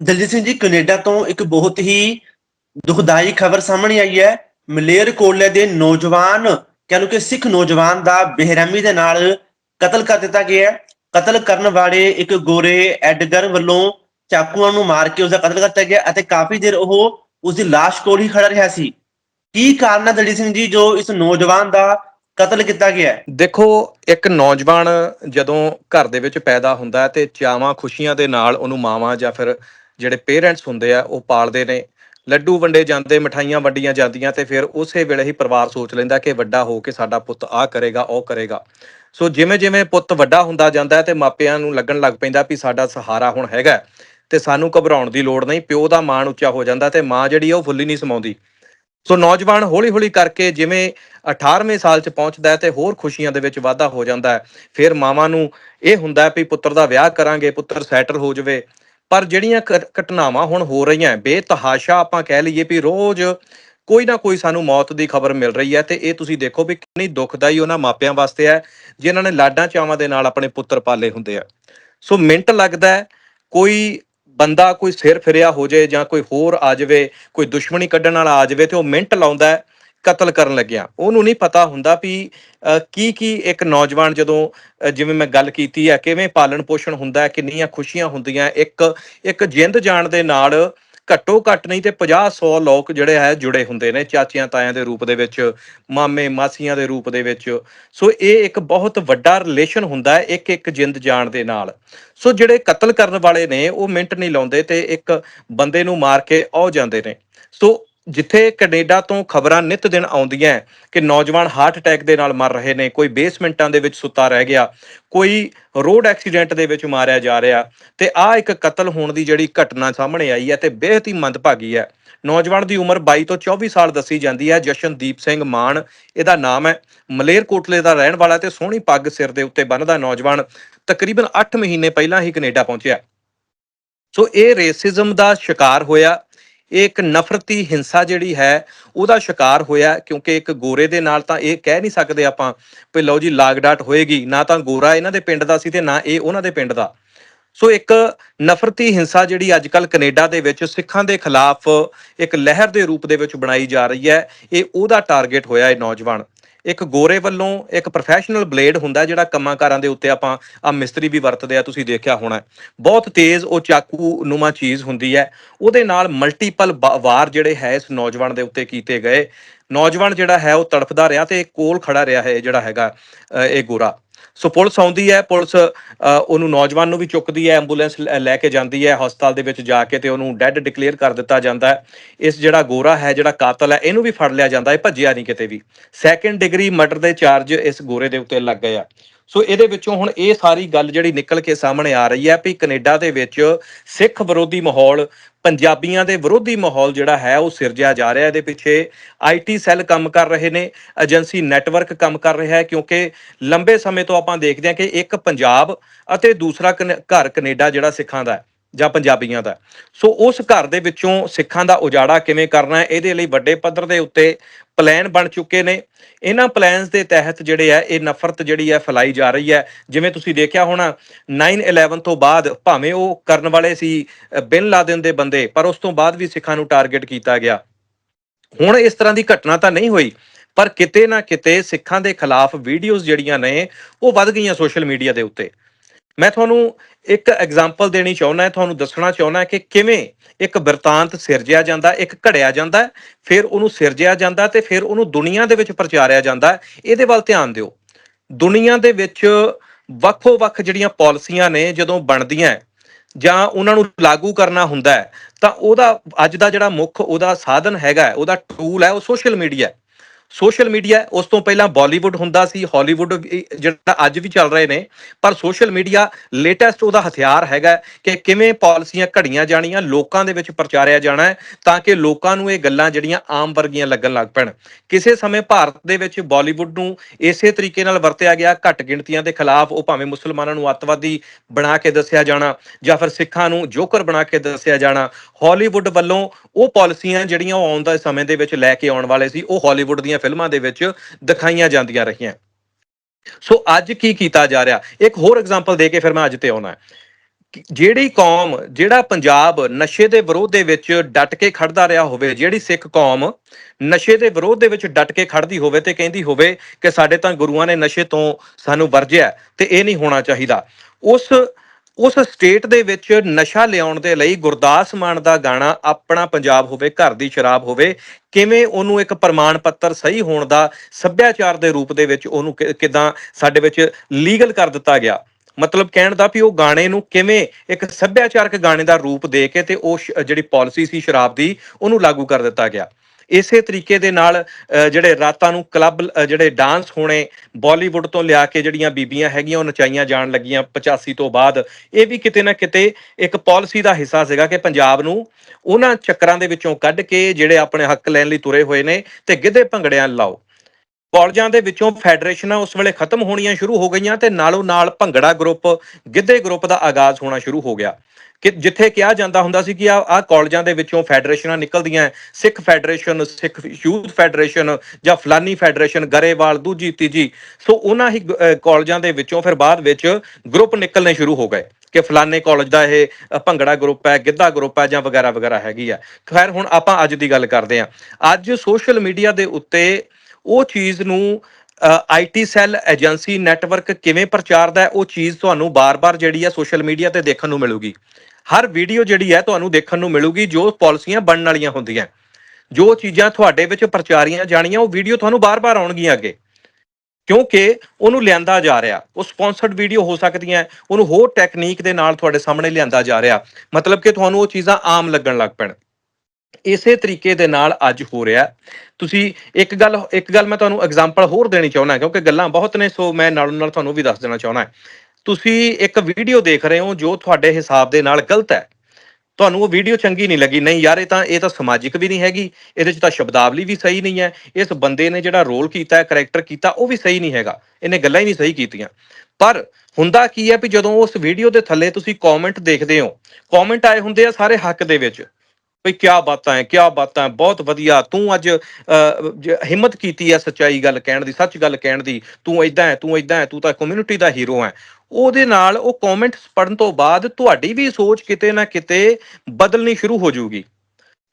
Daljit Singh ji, Canada ਤੋਂ ਇੱਕ ਬਹੁਤ ਹੀ ਦੁਖਦਾਈ ਖਬਰ ਸਾਹਮਣੇ ਆਈ ਹੈ। ਮਲੇਰ ਕੋਲੇ ਦੇ ਨੌਜਵਾਨ, ਕਹਿ ਲਓ ਕਿ ਸਿੱਖ ਨੌਜਵਾਨ ਦਾ ਬੇਰਹਿਮੀ ਦੇ ਨਾਲ ਕਤਲ ਕਰ ਦਿੱਤਾ ਗਿਆ ਹੈ। ਕਤਲ ਕਰਨ ਵਾਲੇ ਇੱਕ ਗੋਰੇ ਐਡਗਰ ਵੱਲੋਂ ਚਾਕੂਆਂ ਨੂੰ ਮਾਰ ਕੇ ਉਸ ਦਾ ਕਤਲ ਕਰ ਗਿਆ ਅਤੇ ਕਾਫੀ ਦੇਰ ਉਹ ਉਸ ਦੀ ਲਾਸ਼ ਕੋਲ ਹੀ ਖੜਾ ਰਿਹਾ ਸੀ। ਕੀ ਕਾਰਨ ਹੈ ਦਲਜੀਤ ਸਿੰਘ ਜੀ, ਜੋ ਇਸ ਨੌਜਵਾਨ ਦਾ ਕਤਲ ਕੀਤਾ ਗਿਆ ਦੇਖੋ, ਇੱਕ ਨੌਜਵਾਨ ਜਦੋਂ ਘਰ ਦੇ ਵਿੱਚ ਪੈਦਾ ਹੁੰਦਾ ਹੈ ਤੇ ਚਾਵਾਂ ਖੁਸ਼ੀਆਂ ਦੇ ਨਾਲ ਉਹਨੂੰ ਮਾਵਾਂ ਜਾਂ ਫਿਰ ਜਿਹੜੇ ਪੇਰੈਂਟਸ ਹੁੰਦੇ ਆ, ਉਹ ਪਾਲਦੇ ਨੇ। ਲੱਡੂ ਵੰਡੇ ਜਾਂਦੇ, ਮਠਾਈਆਂ ਵੰਡੀਆਂ ਜਾਂਦੀਆਂ ਤੇ ਫਿਰ ਉਸੇ ਵੇਲੇ ਹੀ ਪਰਿਵਾਰ ਸੋਚ ਲੈਂਦਾ ਕਿ ਵੱਡਾ ਹੋ ਕੇ ਸਾਡਾ ਪੁੱਤ ਆਹ ਕਰੇਗਾ, ਉਹ ਕਰੇਗਾ। ਸੋ ਜਿਵੇਂ ਜਿਵੇਂ ਪੁੱਤ ਵੱਡਾ ਹੁੰਦਾ ਜਾਂਦਾ ਤੇ ਮਾਪਿਆਂ ਨੂੰ ਲੱਗਣ ਲੱਗ ਪੈਂਦਾ ਵੀ ਸਾਡਾ ਸਹਾਰਾ ਹੁਣ ਹੈਗਾ ਤੇ ਸਾਨੂੰ ਘਬਰਾਉਣ ਦੀ ਲੋੜ ਨਹੀਂ, ਪਿਓ ਦਾ ਮਾਣ ਉੱਚਾ ਹੋ ਜਾਂਦਾ ਤੇ ਮਾਂ ਜਿਹੜੀ ਆ ਉਹ ਫੁੱਲੀ ਨਹੀਂ ਸਮਾਉਂਦੀ। ਸੋ ਨੌਜਵਾਨ ਹੌਲੀ ਹੌਲੀ ਕਰਕੇ ਜਿਵੇਂ 18ਵੇਂ ਸਾਲ 'ਚ ਪਹੁੰਚਦਾ ਹੈ ਤੇ ਹੋਰ ਖੁਸ਼ੀਆਂ ਦੇ ਵਿੱਚ ਵਾਧਾ ਹੋ ਜਾਂਦਾ ਹੈ, ਫਿਰ ਮਾਵਾਂ ਨੂੰ ਇਹ ਹੁੰਦਾ ਹੈ ਵੀ ਪੁੱਤਰ ਦਾ ਵਿਆਹ ਕਰਾਂਗੇ, ਪੁੱਤਰ ਸੈਟਲ ਹੋ ਜਾਵੇ। ਪਰ ਜਿਹੜੀਆਂ ਘ- ਘਟਨਾਵਾਂ ਹੁਣ ਹੋ ਰਹੀਆਂ ਬੇਤਹਾਸ਼ਾ ਆਪਾਂ ਕਹਿ ਲਈਏ ਵੀ ਰੋਜ਼ ਕੋਈ ਨਾ ਕੋਈ ਸਾਨੂੰ ਮੌਤ ਦੀ ਖਬਰ ਮਿਲ ਰਹੀ ਹੈ ਤੇ ਇਹ ਤੁਸੀਂ ਦੇਖੋ ਵੀ ਕਿੰਨੀ ਦੁਖਦਾਈ ਉਹਨਾਂ ਮਾਪਿਆਂ ਵਾਸਤੇ ਹੈ ਜਿਨ੍ਹਾਂ ਨੇ ਲਾਡਾਂ ਚਾਵਾਂ ਦੇ ਨਾਲ ਆਪਣੇ ਪੁੱਤਰ ਪਾਲੇ ਹੁੰਦੇ ਆ। ਸੋ ਮਿੰਟ ਲੱਗਦਾ ਹੈ ਕੋਈ ਬੰਦਾ ਕੋਈ ਸਿਰ ਫਿਰਿਆ ਹੋ ਜਾਏ ਜਾਂ ਕੋਈ ਹੋਰ ਆ ਜਾਵੇ, ਕੋਈ ਦੁਸ਼ਮਣੀ ਕੱਢਣ ਵਾਲਾ ਆ ਜਾਵੇ ਤੇ ਉਹ ਮਿੰਟ ਲਾਉਂਦਾ ਹੈ ਕਤਲ ਕਰਨ ਲੱਗਿਆ। ਉਹਨੂੰ ਨਹੀਂ ਪਤਾ ਹੁੰਦਾ ਵੀ ਕੀ ਕੀ ਇੱਕ ਨੌਜਵਾਨ ਜਦੋਂ ਜਿਵੇਂ ਮੈਂ ਗੱਲ ਕੀਤੀ ਹੈ, ਕਿਵੇਂ ਪਾਲਣ ਪੋਸ਼ਣ ਹੁੰਦਾ ਹੈ, ਕਿੰਨੀਆਂ ਖੁਸ਼ੀਆਂ ਹੁੰਦੀਆਂ, ਇੱਕ ਇੱਕ ਜਿੰਦ ਜਾਣ ਦੇ ਨਾਲ ਘੱਟੋ ਘੱਟ ਨਹੀਂ ਤੇ 50 100 ਲੋਕ ਜਿਹੜੇ ਹੈ, ਜੁੜੇ ਹੁੰਦੇ ਨੇ, ਚਾਚਿਆਂ ਤਾਇਆਂ ਦੇ ਰੂਪ ਦੇ ਵਿੱਚ, ਮਾਮੇ ਮਾਸੀਆਂ ਦੇ ਰੂਪ ਦੇ ਵਿੱਚ। ਸੋ ਇਹ ਇੱਕ ਬਹੁਤ ਵੱਡਾ ਰਿਲੇਸ਼ਨ ਹੁੰਦਾ ਹੈ ਇੱਕ ਇੱਕ ਜਿੰਦ ਜਾਣ ਦੇ ਨਾਲ। ਸੋ ਜਿਹੜੇ ਕਤਲ ਕਰਨ ਵਾਲੇ ਨੇ, ਉਹ ਮਿੰਟ ਨਹੀਂ ਲਾਉਂਦੇ ਤੇ ਇੱਕ ਬੰਦੇ ਨੂੰ ਮਾਰ ਕੇ ਆਉ ਜਾਂਦੇ ਨੇ। ਸੋ ਜਿੱਥੇ ਕੈਨੇਡਾ ਤੋਂ ਖਬਰਾਂ ਨਿਤ ਦਿਨ ਆਉਂਦੀਆਂ ਕਿ ਨੌਜਵਾਨ ਹਾਰਟ ਅਟੈਕ ਦੇ ਨਾਲ ਮਰ ਰਹੇ ਨੇ, ਕੋਈ ਬੇਸਮੈਂਟਾਂ ਦੇ ਵਿੱਚ ਸੁੱਤਾ ਰਹਿ ਗਿਆ, ਕੋਈ ਰੋਡ ਐਕਸੀਡੈਂਟ ਦੇ ਵਿੱਚ ਮਾਰਿਆ ਜਾ ਰਿਹਾ ਤੇ ਆ ਇੱਕ ਕਤਲ ਹੋਣ ਦੀ ਜਿਹੜੀ ਘਟਨਾ ਸਾਹਮਣੇ ਆਈ ਹੈ ਤੇ ਬੇਹੱਦ ਹੀ ਮੰਦਭਾਗੀ ਹੈ। ਨੌਜਵਾਨ ਦੀ ਉਮਰ 22 ਤੋਂ 24 ਸਾਲ ਦੱਸੀ ਜਾਂਦੀ ਹੈ, ਜਸ਼ਨਦੀਪ ਸਿੰਘ ਮਾਨ, ਇਹਦਾ ਨਾਮ ਹੈ ਮਲੇਰਕੋਟਲੇ ਦਾ ਰਹਿਣ ਵਾਲਾ ਤੇ ਸੋਹਣੀ ਪੱਗ ਸਿਰ ਦੇ ਉੱਤੇ ਬੰਨ੍ਹਦਾ ਨੌਜਵਾਨ ਤਕਰੀਬਨ 8 ਮਹੀਨੇ ਪਹਿਲਾਂ ਹੀ ਕੈਨੇਡਾ ਪਹੁੰਚਿਆ। ਸੋ ਇਹ ਰੇਸਿਜ਼ਮ ਦਾ ਸ਼ਿਕਾਰ ਹੋਇਆ ਇਹ ਇੱਕ ਨਫ਼ਰਤੀ ਹਿੰਸਾ ਜਿਹੜੀ ਹੈ, ਉਹਦਾ ਸ਼ਿਕਾਰ ਹੋਇਆ ਕਿਉਂਕਿ ਇੱਕ ਗੋਰੇ ਦੇ ਨਾਲ ਤਾਂ ਇਹ ਕਹਿ ਨਹੀਂ ਸਕਦੇ ਆਪਾਂ ਵੀ ਲਓ ਜੀ, ਲਾਗਡਾਟ ਹੋਏਗੀ, ਨਾ ਤਾਂ ਗੋਰਾ ਇਹਨਾਂ ਦੇ ਪਿੰਡ ਦਾ ਸੀ ਤੇ ਨਾ ਇਹ ਉਹਨਾਂ ਦੇ ਪਿੰਡ ਦਾ। ਸੋ ਇੱਕ ਨਫ਼ਰਤੀ ਹਿੰਸਾ ਜਿਹੜੀ ਅੱਜ ਕੱਲ ਕੈਨੇਡਾ ਦੇ ਵਿੱਚ ਸਿੱਖਾਂ ਦੇ ਖਿਲਾਫ ਇੱਕ ਲਹਿਰ ਦੇ ਰੂਪ ਦੇ ਵਿੱਚ ਬਣਾਈ ਜਾ ਰਹੀ ਹੈ, ਇਹ ਉਹਦਾ ਟਾਰਗੇਟ ਹੋਇਆ ਇਹ ਨੌਜਵਾਨ। ਇੱਕ ਗੋਰੇ ਵੱਲੋਂ ਇੱਕ ਪ੍ਰੋਫੈਸ਼ਨਲ ਬਲੇਡ ਹੁੰਦਾ ਜਿਹੜਾ ਕੰਮਾਂਕਾਰਾਂ ਦੇ ਉੱਤੇ ਆਪਾਂ ਆ ਮਿਸਤਰੀ ਵੀ ਵਰਤਦੇ ਆ, ਤੁਸੀਂ ਦੇਖਿਆ ਹੋਣਾ। ਬਹੁਤ ਤੇਜ਼ ਉਹ ਚਾਕੂ ਨੂਮਾ ਚੀਜ਼ ਹੁੰਦੀ ਹੈ। ਉਹਦੇ ਨਾਲ ਮਲਟੀਪਲ ਵਾਰ ਜਿਹੜੇ ਹੈ ਇਸ ਨੌਜਵਾਨ ਦੇ ਉੱਤੇ ਕੀਤੇ ਗਏ। ਨੌਜਵਾਨ ਜਿਹੜਾ ਹੈ ਉਹ ਤੜਫਦਾ ਰਿਹਾ ਤੇ ਕੋਲ ਖੜਾ ਰਿਹਾ ਹੈ ਜਿਹੜਾ ਹੈਗਾ ਇਹ ਗੋਰਾ। ਸੋ ਪੁਲਿਸ ਆਉਂਦੀ ਹੈ ਪੁਲਿਸ ਅ, ਉਹਨੂੰ ਨੌਜਵਾਨ ਨੂੰ ਵੀ ਚੁੱਕਦੀ ਹੈ ਐਂਬੂਲੈਂਸ ਲੈ ਲੈ ਕੇ ਜਾਂਦੀ ਹੈ ਹਸਪਤਾਲ ਦੇ ਵਿੱਚ ਜਾ ਕੇ ਤੇ ਉਹਨੂੰ ਡੈੱਡ ਡਿਕਲੇਅਰ ਕਰ ਦਿੱਤਾ ਜਾਂਦਾ ਹੈ। ਇਸ ਜਿਹੜਾ ਗੋਰਾ ਹੈ ਜਿਹੜਾ ਕਾਤਲ ਹੈ ਇਹਨੂੰ ਵੀ ਫੜ ਲਿਆ ਜਾਂਦਾ ਹੈ ਭੱਜਿਆ ਨਹੀਂ ਕਿਤੇ ਵੀ। ਸੈਕੰਡ ਡਿਗਰੀ ਮਰਡਰ ਦੇ ਚਾਰਜ ਇਸ ਗੋਰੇ ਦੇ ਉੱਤੇ ਲੱਗ ਗਏ ਆ। ਸੋ ਇਹਦੇ ਵਿੱਚੋਂ ਹੁਣ ਇਹ ਸਾਰੀ ਗੱਲ ਜਿਹੜੀ ਨਿਕਲ ਕੇ ਸਾਹਮਣੇ ਆ ਰਹੀ ਹੈ ਵੀ ਕੈਨੇਡਾ ਦੇ ਵਿੱਚ ਸਿੱਖ ਵਿਰੋਧੀ ਮਾਹੌਲ, ਪੰਜਾਬੀਆਂ ਦੇ ਵਿਰੋਧੀ ਮਾਹੌਲ ਜਿਹੜਾ ਹੈ ਉਹ ਸਿਰਜਿਆ ਜਾ ਰਿਹਾ। ਇਹਦੇ ਪਿੱਛੇ ਆਈਟੀ ਸੈੱਲ ਕੰਮ ਕਰ ਰਹੇ ਨੇ, ਏਜੰਸੀ ਨੈਟਵਰਕ ਕੰਮ ਕਰ ਰਿਹਾ ਹੈ ਕਿਉਂਕਿ ਲੰਬੇ ਸਮੇਂ ਤੋਂ ਆਪਾਂ ਦੇਖਦੇ ਹਾਂ ਕਿ ਇੱਕ ਪੰਜਾਬ ਅਤੇ ਦੂਸਰਾ ਕਨੇ- ਘਰ ਕੈਨੇਡਾ ਜਿਹੜਾ ਸਿੱਖਾਂ ਦਾ ਹੈ। ਜਾਂ ਪੰਜਾਬੀਆਂ ਦਾ। ਸੋ ਉਸ ਘਰ ਦੇ ਵਿੱਚੋਂ ਸਿੱਖਾਂ ਦਾ ਉਜਾੜਾ ਕਿਵੇਂ ਕਰਨਾ ਹੈ ਇਹਦੇ ਲਈ ਵੱਡੇ ਪੱਧਰ ਦੇ ਉੱਤੇ ਪਲਾਨ ਬਣ ਚੁੱਕੇ ਨੇ। ਇਹਨਾਂ ਪਲਾਨਸ ਦੇ ਤਹਿਤ ਜਿਹੜੇ ਆ ਇਹ ਨਫ਼ਰਤ ਜਿਹੜੀ ਹੈ ਫੈਲਾਈ ਜਾ ਰਹੀ ਹੈ। ਜਿਵੇਂ ਤੁਸੀਂ ਦੇਖਿਆ ਹੋਣਾ 9/11 ਤੋਂ ਬਾਅਦ ਭਾਵੇਂ ਉਹ ਕਰਨ ਵਾਲੇ ਸੀ ਅ, ਬਿਨ ਲਾਦਨ ਦੇ ਬੰਦੇ ਪਰ ਉਸ ਤੋਂ ਬਾਅਦ ਵੀ ਸਿੱਖਾਂ ਨੂੰ ਟਾਰਗੇਟ ਕੀਤਾ ਗਿਆ। ਹੁਣ ਇਸ ਤਰ੍ਹਾਂ ਦੀ ਘਟਨਾ ਤਾਂ ਨਹੀਂ ਹੋਈ ਪਰ ਕਿਤੇ ਨਾ ਕਿਤੇ ਸਿੱਖਾਂ ਦੇ ਖਿਲਾਫ ਵੀਡੀਓਜ਼ ਜਿਹੜੀਆਂ ਨੇ ਉਹ ਵੱਧ ਗਈਆਂ ਸੋਸ਼ਲ ਮੀਡੀਆ ਦੇ ਉੱਤੇ। ਮੈਂ ਤੁਹਾਨੂੰ ਇੱਕ ਐਗਜ਼ਾਮਪਲ ਦੇਣੀ ਚਾਹੁੰਦਾ ਤੁਹਾਨੂੰ ਦੱਸਣਾ ਚਾਹੁੰਦਾ ਕਿ ਕਿਵੇਂ ਇੱਕ ਵਰਤਾਂਤ ਸਿਰਜਿਆ ਜਾਂਦਾ, ਇੱਕ ਘੜਿਆ ਜਾਂਦਾ, ਫਿਰ ਉਹਨੂੰ ਸਿਰਜਿਆ ਜਾਂਦਾ ਤੇ ਫਿਰ ਉਹਨੂੰ ਦੁਨੀਆ ਦੇ ਵਿੱਚ ਪ੍ਰਚਾਰਿਆ ਜਾਂਦਾ। ਇਹਦੇ ਵੱਲ ਧਿਆਨ ਦਿਓ। ਦੁਨੀਆ ਦੇ ਵਿੱਚ ਵੱਖੋ-ਵੱਖ ਜਿਹੜੀਆਂ ਪਾਲਿਸੀਆਂ ਨੇ ਜਦੋਂ ਬਣਦੀਆਂ ਜਾਂ ਉਹਨਾਂ ਨੂੰ ਲਾਗੂ ਕਰਨਾ ਹੁੰਦਾ ਤਾਂ ਉਹਦਾ, ਅੱਜ ਦਾ ਜਿਹੜਾ ਮੁੱਖ ਉਹਦਾ ਸਾਧਨ ਹੈਗਾ ਉਹਦਾ ਟੂਲ ਹੈ, ਉਹ ਸੋਸ਼ਲ ਮੀਡੀਆ ਸੋਸ਼ਲ ਮੀਡੀਆ ਉਸ ਤੋਂ ਪਹਿਲਾਂ ਬਾਲੀਵੁੱਡ ਹੁੰਦਾ ਸੀ, ਹਾਲੀਵੁੱਡ ਜਿਹੜਾ ਅੱਜ ਵੀ ਚੱਲ ਰਹੇ ਨੇ, ਪਰ ਸੋਸ਼ਲ ਮੀਡੀਆ ਲੇਟੈਸਟ ਉਹਦਾ ਹਥਿਆਰ ਹੈਗਾ ਕਿ ਕਿਵੇਂ ਪਾਲਿਸੀਆਂ ਘੜੀਆਂ ਜਾਣੀਆਂ, ਲੋਕਾਂ ਦੇ ਵਿੱਚ ਪ੍ਰਚਾਰਿਆ ਜਾਣਾ ਤਾਂ ਕਿ ਲੋਕਾਂ ਨੂੰ ਇਹ ਗੱਲਾਂ ਜਿਹੜੀਆਂ ਆਮ ਵਰਗੀਆਂ ਲੱਗਣ ਲੱਗ ਪੈਣ। ਕਿਸੇ ਸਮੇਂ ਭਾਰਤ ਦੇ ਵਿੱਚ ਬਾਲੀਵੁੱਡ ਨੂੰ ਇਸੇ ਤਰੀਕੇ ਨਾਲ ਵਰਤਿਆ ਗਿਆ, ਘੱਟ ਗਿਣਤੀਆਂ ਦੇ ਖਿਲਾਫ ਉਹ ਭਾਵੇਂ ਮੁਸਲਮਾਨਾਂ ਨੂੰ ਅੱਤਵਾਦੀ ਬਣਾ ਕੇ ਦੱਸਿਆ ਜਾਣਾ ਜਾਂ ਫਿਰ ਸਿੱਖਾਂ ਨੂੰ ਜੋਕਰ ਬਣਾ ਕੇ ਦੱਸਿਆ ਜਾਣਾ, ਹਾਲੀਵੁੱਡ ਵੱਲੋਂ ਉਹ ਪਾਲਿਸੀਆਂ ਜਿਹੜੀਆਂ ਉਹ ਆਉਣ ਦੇ ਸਮੇਂ ਦੇ ਵਿੱਚ ਲੈ ਕੇ ਆਉਣ ਵਾਲੇ ਸੀ, ਉਹ ਹਾਲੀਵੁੱਡ ਦੀਆਂ ਫਿਲਮਾਂ ਦੇ ਵਿੱਚ ਦਿਖਾਈਆਂ ਜਾਂਦੀਆਂ ਰਹੀਆਂ। ਸੋ ਅੱਜ ਕੀ ਕੀਤਾ ਜਾ ਰਿਹਾ? ਇੱਕ ਹੋਰ ਐਗਜ਼ਾਮਪਲ ਦੇ ਕੇ ਫਿਰ ਮੈਂ ਅੱਜ ਤੇ ਆਉਣਾ। ਜਿਹੜੀ ਕੌਮ, ਜਿਹੜਾ ਪੰਜਾਬ ਨਸ਼ੇ ਦੇ ਵਿਰੋਧ ਦੇ ਵਿੱਚ ਡਟ ਕੇ ਖੜਦਾ ਰਿਹਾ ਹੋਵੇ, ਜਿਹੜੀ ਸਿੱਖ ਕੌਮ ਨਸ਼ੇ ਦੇ ਵਿਰੋਧ ਦੇ ਵਿੱਚ ਡਟ ਕੇ ਖੜਦੀ ਹੋਵੇ ਤੇ ਕਹਿੰਦੀ ਹੋਵੇ ਕਿ ਸਾਡੇ ਤਾਂ ਗੁਰੂਆਂ ਨੇ ਨਸ਼ੇ ਤੋਂ ਸਾਨੂੰ ਵਰਜਿਆ ਤੇ ਇਹ ਨਹੀਂ ਹੋਣਾ ਚਾਹੀਦਾ। ਉਸ ਉਸ ਸਟੇਟ ਦੇ ਵਿੱਚ ਨਸ਼ਾ ਲਿਆਉਣ ਦੇ ਲਈ ਗੁਰਦਾਸ ਮਾਨ ਦਾ ਗਾਣਾ ਆਪਣਾ ਪੰਜਾਬ ਹੋਵੇ, ਘਰ ਦੀ ਸ਼ਰਾਬ ਹੋਵੇ, ਕਿਵੇਂ ਉਹਨੂੰ ਇੱਕ ਪ੍ਰਮਾਣ ਪੱਤਰ ਸਹੀ ਹੋਣ ਦਾ ਸੱਭਿਆਚਾਰ ਦੇ ਰੂਪ ਦੇ ਵਿੱਚ ਉਹਨੂੰ ਕਿ- ਕਿੱਦਾਂ ਸਾਡੇ ਵਿੱਚ ਲੀਗਲ ਕਰ ਦਿੱਤਾ ਗਿਆ। ਮਤਲਬ ਕਹਿਣ ਦਾ ਵੀ ਉਹ ਗਾਣੇ ਨੂੰ ਕਿਵੇਂ ਇੱਕ ਸੱਭਿਆਚਾਰਕ ਗਾਣੇ ਦਾ ਰੂਪ ਦੇ ਕੇ ਤੇ ਉਹ ਸ਼- ਜਿਹੜੀ ਪਾਲਿਸੀ ਸੀ ਸ਼ਰਾਬ ਦੀ, ਉਹਨੂੰ ਲਾਗੂ ਕਰ ਦਿੱਤਾ ਗਿਆ। ਇਸੇ ਤਰੀਕੇ ਦੇ ਨਾਲ ਜਿਹੜੇ ਰਾਤਾਂ ਨੂੰ ਕਲੱਬ ਜਿਹੜੇ ਡਾਂਸ ਹੋਣੇ, ਬਾਲੀਵੁੱਡ ਤੋਂ ਲਿਆ ਕੇ ਜਿਹੜੀਆਂ ਬੀਬੀਆਂ ਹੈਗੀਆਂ, ਉਹ ਨਚਾਈਆਂ ਜਾਣ ਲੱਗੀਆਂ 85 ਤੋਂ ਬਾਅਦ। ਇਹ ਵੀ ਕਿਤੇ ਨਾ ਕਿਤੇ ਇੱਕ ਪਾਲਿਸੀ ਦਾ ਹਿੱਸਾ ਸੀਗਾ ਕਿ ਪੰਜਾਬ ਨੂੰ ਉਹਨਾਂ ਚੱਕਰਾਂ ਦੇ ਵਿੱਚੋਂ ਕੱਢ ਕੇ ਜਿਹੜੇ ਆਪਣੇ ਹੱਕ ਲੈਣ ਲਈ ਤੁਰੇ ਹੋਏ ਨੇ, ਤੇ ਗਿੱਧੇ ਭੰਗੜਿਆਂ ਲਾਓ। ਕਾਲਜਾਂ ਦੇ ਵਿੱਚੋਂ ਫੈਡਰੇਸ਼ਨਾਂ ਉਸ ਵੇਲੇ ਖਤਮ ਹੋਣੀਆਂ ਸ਼ੁਰੂ ਹੋ ਗਈਆਂ ਤੇ ਨਾਲੋਂ ਨਾਲ ਭੰਗੜਾ ਗਰੁੱਪ, ਗਿੱਧੇ ਗਰੁੱਪ ਦਾ ਆਗਾਜ਼ ਹੋਣਾ ਸ਼ੁਰੂ ਹੋ ਗਿਆ। ਕਿ ਜਿੱਥੇ ਕਿਹਾ ਜਾਂਦਾ ਹੁੰਦਾ ਸੀ ਕਿ ਆ ਆ ਕਾਲਜਾਂ ਦੇ ਵਿੱਚੋਂ ਫੈਡਰੇਸ਼ਨਾਂ ਨਿਕਲਦੀਆਂ Sikh federation, Sikh youth federation ਜਾਂ ਫਲਾਨੀ ਫੈਡਰੇਸ਼ਨ, ਗਰੇਵਾਲ, ਦੂਜੀ, ਤੀਜੀ, ਸੋ ਉਹਨਾਂ ਹੀ ਗ- ਕਾਲਜਾਂ ਦੇ ਵਿੱਚੋਂ ਫਿਰ ਬਾਅਦ ਵਿੱਚ ਗਰੁੱਪ ਨਿਕਲਣੇ ਸ਼ੁਰੂ ਹੋ ਗਏ ਕਿ ਫਲਾਨੇ ਕਾਲਜ ਦਾ ਇਹ ਭੰਗੜਾ ਗਰੁੱਪ ਹੈ, ਗਿੱਧਾ ਗਰੁੱਪ ਹੈ ਜਾਂ ਵਗੈਰਾ ਵਗੈਰਾ ਹੈਗੀ ਆ ਖੈਰ, ਹੁਣ ਆਪਾਂ ਅੱਜ ਦੀ ਗੱਲ ਕਰਦੇ ਹਾਂ। ਅੱਜ ਸੋਸ਼ਲ ਮੀਡੀਆ ਦੇ ਉੱਤੇ ਉਹ ਚੀਜ਼ ਨੂੰ ਆਈਟੀ ਸੈੱਲ ਏਜੰਸੀ ਨੈਟਵਰਕ ਕਿਵੇਂ ਪ੍ਰਚਾਰਦਾ ਹੈ, ਉਹ ਚੀਜ਼ ਤੁਹਾਨੂੰ ਬਾਰ-ਬਾਰ ਜਿਹੜੀ ਹੈ ਸੋਸ਼ਲ ਮੀਡੀਆ ਤੇ ਦੇਖਣ ਨੂੰ ਮਿਲੂਗੀ। ਹਰ ਵੀਡੀਓ ਜਿਹੜੀ ਹੈ ਤੁਹਾਨੂੰ ਦੇਖਣ ਨੂੰ ਮਿਲੂਗੀ, ਜੋ ਪਾਲਿਸੀਆਂ ਬਣਨ ਵਾਲੀਆਂ ਹੁੰਦੀਆਂ ਜੋ ਚੀਜ਼ਾਂ ਤੁਹਾਡੇ ਵਿੱਚ ਪ੍ਰਚਾਰੀਆਂ ਜਾਣੀਆਂ, ਉਹ ਵੀਡੀਓ ਤੁਹਾਨੂੰ ਬਾਰ-ਬਾਰ ਆਉਣਗੀਆਂ ਅੱਗੇ। ਕਿਉਂਕਿ ਉਹਨੂੰ ਲਿਆਂਦਾ ਜਾ ਰਿਹਾ। ਉਹ ਸਪਾਂਸਰਡ ਵੀਡੀਓ ਹੋ ਸਕਦੀਆਂ ਉਹਨੂੰ ਹੋਰ ਟੈਕਨੀਕ ਦੇ ਨਾਲ ਤੁਹਾਡੇ ਸਾਹਮਣੇ ਲਿਆਂਦਾ ਜਾ ਰਿਹਾ। ਮਤਲਬ ਕਿ ਤੁਹਾਨੂੰ ਉਹ ਚੀਜ਼ਾਂ ਆਮ ਲੱਗਣ ਲੱਗ ਪੈਣ। ਇਸੇ ਤਰੀਕੇ ਦੇ ਨਾਲ ਅੱਜ ਹੋ ਰਿਹਾ ਤੁਸੀਂ ਇੱਕ ਗੱਲ ਇੱਕ ਗੱਲ ਮੈਂ ਤੁਹਾਨੂੰ ਐਗਜ਼ਾਮਪਲ ਹੋਰ ਦੇਣੀ ਚਾਹੁੰਦਾ ਕਿਉਂਕਿ ਗੱਲਾਂ ਬਹੁਤ ਨੇ, ਸੋ ਮੈਂ ਨਾਲੋਂ ਨਾਲ ਤੁਹਾਨੂੰ ਵੀ ਦੱਸ ਦੇਣਾ ਚਾਹੁੰਦਾ ਤੁਸੀਂ ਇੱਕ ਵੀਡੀਓ ਦੇਖ ਰਹੇ ਹੋ, ਜੋ ਤੁਹਾਡੇ ਹਿਸਾਬ ਦੇ ਨਾਲ ਗਲਤ ਹੈ। ਤੁਹਾਨੂੰ ਉਹ ਵੀਡੀਓ ਚੰਗੀ ਨਹੀਂ ਲੱਗੀ। ਨਹੀਂ ਯਾਰ, ਇਹ ਤਾਂ ਇਹ ਤਾਂ ਸਮਾਜਿਕ ਵੀ ਨਹੀਂ ਹੈਗੀ। ਇਹਦੇ 'ਚ ਤਾਂ ਸ਼ਬਦਾਵਲੀ ਵੀ ਸਹੀ ਨਹੀਂ ਹੈ। ਇਸ ਬੰਦੇ ਨੇ ਜਿਹੜਾ ਰੋਲ ਕੀਤਾ ਹੈ ਕੈਰੈਕਟਰ ਕੀਤਾ, ਉਹ ਵੀ ਸਹੀ ਨਹੀਂ ਹੈਗਾ। ਇਹਨੇ ਗੱਲਾਂ ਹੀ ਨਹੀਂ ਸਹੀ ਕੀਤੀਆਂ। ਪਰ ਹੁੰਦਾ ਕੀ ਹੈ ਵੀ ਜਦੋਂ ਉਸ ਵੀਡੀਓ ਦੇ ਥੱਲੇ ਤੁਸੀਂ ਕਮੈਂਟ ਦੇਖਦੇ ਹੋ ਕਮੈਂਟ ਆਏ ਹੁੰਦੇ ਆ ਸਾਰੇ ਹੱਕ ਦੇ ਵਿੱਚ। ਵੀ ਕੀ ਬਾਤਾਂ ਹੈ ਕੀ ਬਾਤਾਂ ਹੈ ਬਹੁਤ ਵਧੀਆ। ਤੂੰ ਅੱਜ ਅਹ, ਹਿੰਮਤ ਕੀਤੀ ਹੈ ਸੱਚਾਈ ਗੱਲ ਕਹਿਣ ਦੀ ਸੱਚ ਗੱਲ ਕਹਿਣ ਦੀ। ਤੂੰ ਇਦਾਂ ਹੈ ਤੂੰ ਇਦਾਂ ਹੈ ਤੂੰ ਤਾਂ ਕਮਿਊਨਿਟੀ ਦਾ ਹੀਰੋ ਹੈ ਉਹਦੇ ਨਾਲ ਉਹ ਕਮੈਂਟਸ ਪੜਨ ਤੋਂ ਬਾਅਦ ਤੁਹਾਡੀ ਵੀ ਸੋਚ ਕਿਤੇ ਨਾ ਕਿਤੇ ਬਦਲਣੀ ਸ਼ੁਰੂ ਹੋ ਜਾਊਗੀ।